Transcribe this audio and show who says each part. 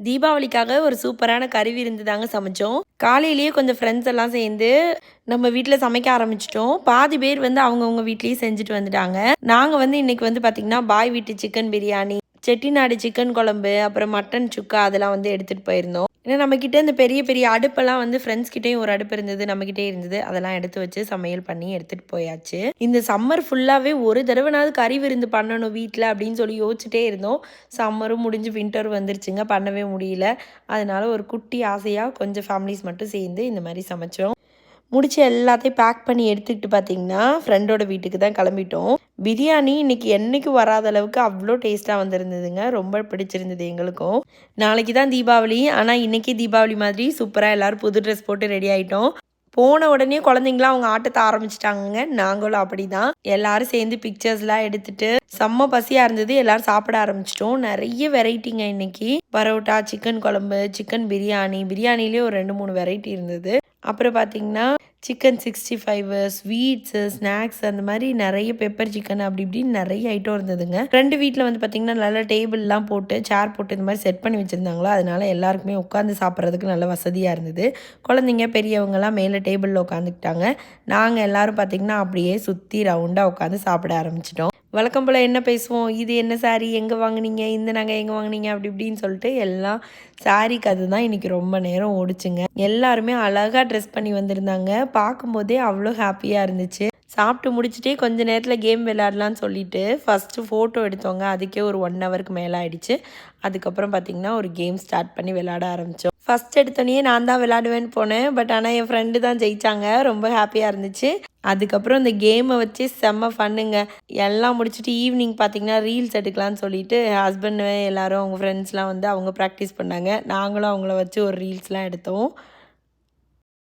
Speaker 1: தீபாவளிக்காக ஒரு சூப்பரான கறி விருந்து தாங்க சமைச்சோம். காலையிலேயே கொஞ்சம் ஃப்ரெண்ட்ஸ் எல்லாம் சேர்ந்து நம்ம வீட்டில் சமைக்க ஆரம்பிச்சிட்டோம். பாதி பேர் வந்து அவங்கவுங்க வீட்லேயும் செஞ்சுட்டு வந்துட்டாங்க. நாங்கள் வந்து இன்னைக்கு வந்து பார்த்திங்கன்னா பாய் வீட்டு சிக்கன் பிரியாணி செட்டிநாடு சிக்கன் குழம்பு அப்புறம் மட்டன் சுக்கா அதெல்லாம் வந்து எடுத்துகிட்டு போயிருந்தோம். ஏன்னா நம்மக்கிட்ட இந்த பெரிய பெரிய அடுப்பெல்லாம் வந்து ஃப்ரெண்ட்ஸ் கிட்டேயும் ஒரு அடுப்பு இருந்தது நம்மக்கிட்டே இருந்தது. அதெல்லாம் எடுத்து வச்சு சமையல் பண்ணி எடுத்துகிட்டு போயாச்சு. இந்த சம்மர் ஃபுல்லாகவே ஒரு தடவைனாவது கறி விருந்து பண்ணணும் வீட்டில் அப்படின்னு சொல்லி யோசிச்சுட்டே இருந்தோம். சம்மரும் முடிஞ்சு வின்டர் வந்துருச்சுங்க பண்ணவே முடியல. அதனால ஒரு குட்டி ஆசையாக கொஞ்சம் ஃபேமிலிஸ் மட்டும் சேர்ந்து இந்த மாதிரி சமைச்சோம். முடிச்சு எல்லாத்தையும் பேக் பண்ணி எடுத்துக்கிட்டு பார்த்தீங்கன்னா ஃப்ரெண்டோட வீட்டுக்கு தான் கிளம்பிட்டோம். பிரியாணி இன்றைக்கி என்றைக்கு வராத அளவுக்கு அவ்வளோ டேஸ்ட்டாக வந்திருந்ததுங்க. ரொம்ப பிடிச்சிருந்தது எங்களுக்கும். நாளைக்கு தான் தீபாவளி. ஆனால் இன்றைக்கி தீபாவளி மாதிரி சூப்பராக எல்லாரும் புது ட்ரெஸ் போட்டு ரெடி ஆகிட்டோம் போன உடனே குழந்தைங்களாம் அவங்க ஆட்டத்தை ஆரம்பிச்சிட்டாங்கங்க. நாங்களும் அப்படி தான் எல்லாரும் சேர்ந்து பிக்சர்ஸ்லாம் எடுத்துட்டு செம்ம பசியாக இருந்தது. எல்லாரும் சாப்பிட ஆரம்பிச்சிட்டோம். நிறைய வெரைட்டிங்க இன்னைக்கு. பரோட்டா சிக்கன் குழம்பு சிக்கன் பிரியாணி. பிரியாணிலேயே ஒரு ரெண்டு மூணு வெரைட்டி இருந்தது. அப்புறம் பார்த்தீங்கன்னா chicken sixty five sweets snacks அந்த மாதிரி நிறைய பெப்பர் சிக்கன் அப்படி இப்படின்னு நிறைய ஐட்டம் இருந்ததுங்க. ரெண்டு வீட்டில் வந்து பார்த்திங்கன்னா நல்லா டேபிள்லாம் போட்டு சேர் போட்டு இந்த மாதிரி செட் பண்ணி வச்சுருந்தாங்களோ அதனால எல்லாருக்குமே உட்காந்து சாப்பிட்றதுக்கு நல்ல வசதியாக இருந்தது. குழந்தைங்க பெரியவங்கலாம் மேலே டேபிளில் உட்காந்துக்கிட்டாங்க நாங்கள் எல்லாரும் பார்த்திங்கன்னா அப்படியே சுற்றி ரவுண்டாக உட்காந்து சாப்பிட ஆரம்பிச்சிட்டோம். வழக்கம் போல் என்ன பேசுவோம்? இது என்ன சாரி எங்கே வாங்குனீங்க? இந்த நகை எங்கே வாங்குனீங்க? அப்படி இப்படின்னு சொல்லிட்டு எல்லாம் சாரி கதை தான் இன்றைக்கி ரொம்ப நேரம் ஓடிச்சுங்க. எல்லாருமே அழகாக ட்ரெஸ் பண்ணி வந்திருந்தாங்க. பார்க்கும்போதே அவ்வளோ ஹாப்பியாக இருந்துச்சு. சாப்பிட்டு முடிச்சுட்டே கொஞ்ச நேரத்தில் கேம் விளையாடலான்னு சொல்லிட்டு ஃபஸ்ட்டு ஃபோட்டோ எடுத்தோங்க. அதுக்கே ஒரு ஒன் ஹவருக்கு மேலே ஆயிடுச்சு. அதுக்கப்புறம் பார்த்திங்கன்னா ஒரு கேம் ஸ்டார்ட் பண்ணி விளையாட ஆரம்பித்தோம் ஃபஸ்ட் எடுத்தோடனே நான் தான் விளாடுவேன்னு போனேன். பட் ஆனால் என் ஃப்ரெண்டு தான் ஜெயிச்சாங்க. ரொம்ப ஹாப்பியாக இருந்துச்சு. அதுக்கப்புறம் இந்த கேமை வச்சு செம்ம ஃபன்னுங்க எல்லாம் முடிச்சுட்டு ஈவினிங் பார்த்தீங்கன்னா ரீல்ஸ் எடுக்கலாம்னு சொல்லிட்டு ஹஸ்பண்ட் எல்லாரும் அவங்க ஃப்ரெண்ட்ஸ்லாம் வந்து அவங்க ப்ராக்டிஸ் பண்ணாங்க. நாங்களும் அவங்கள வச்சு ஒரு ரீல்ஸ்லாம் எடுத்தோம்.